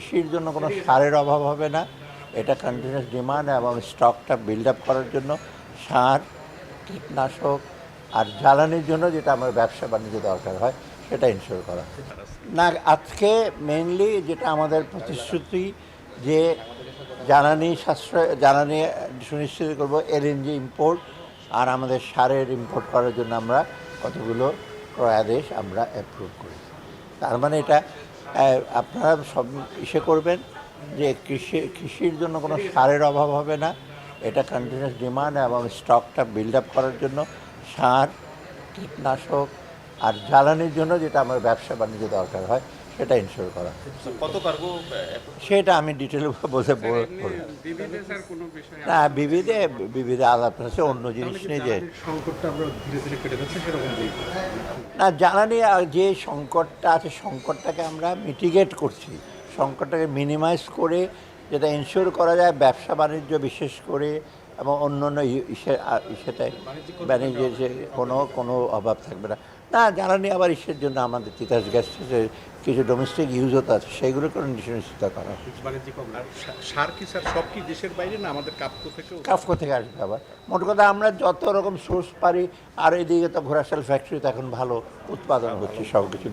কৃষির জন্য কোনো সারের অভাব হবে না। এটা কন্টিনিউয়াস ডিমান্ড এবং স্টকটা বিল্ড আপ করার জন্য সার, কীটনাশক আর জ্বালানির জন্য যেটা আমার ব্যবসা বাণিজ্য দরকার হয়, সেটা ইনশিওর করা। না, আজকে মেনলি যেটা আমাদের প্রতিশ্রুতি যে জ্বালানি সাশ্রয়, জ্বালানি সুনিশ্চিত করব এলএনজি ইম্পোর্ট আর আমাদের সারের ইম্পোর্ট করার জন্য আমরা কতগুলো ক্রয়াদেশ আমরা অ্যাপ্রুভ করি তার মানে এটা আপনারা সব ইসে করবেন যে কৃষি, কৃষির জন্য কোনো সারের অভাব হবে না। এটা কন্টিনিউয়াস ডিমান্ড এবং স্টকটা বিল্ড আপ করার জন্য সার, কীটনাশক আর জ্বালানির জন্য যেটা আমার ব্যবসা বাণিজ্য দরকার হয় সেটা ইনশিওর করা। কত কার্গো সেটা আমি ডিটেল বলতে বিষয়ে না বিবিধে বিবিধে আলাপ আছে অন্য জিনিস নেই যে সংকটটা আমরা ধীরে ধীরে কেটে যাচ্ছে সেরকম দিই না জ্বালানি আর যে সংকটটা আছে সংকটটাকে আমরা মিটিগেট করছি। সংকটটাকে মিনিমাইজ করে যেটা ইনশিওর করা যায় ব্যবসা বাণিজ্য বিশেষ করে এবং অন্য অন্য ই- ইসে বাণিজ্যের যে কোনো কোনো অভাব থাকবে না। না জ্বালানি আবার ইসের জন্য আমাদের তিতাস গ্যাস কিছু ডোমেস্টিক ইউজও তো আছে সেগুলো নিশ্চিত করা সার কি স্যার সব কি দেশের বাইরে না আমাদের কাপকো থেকেও? কাফকো থেকে আসবে আবার। মোট কথা আমরা যত রকম সোর্স পারি আর এদিকে তো ঘোড়াশাল ফ্যাক্টরিতে এখন ভালো উৎপাদন হচ্ছে সব কিছু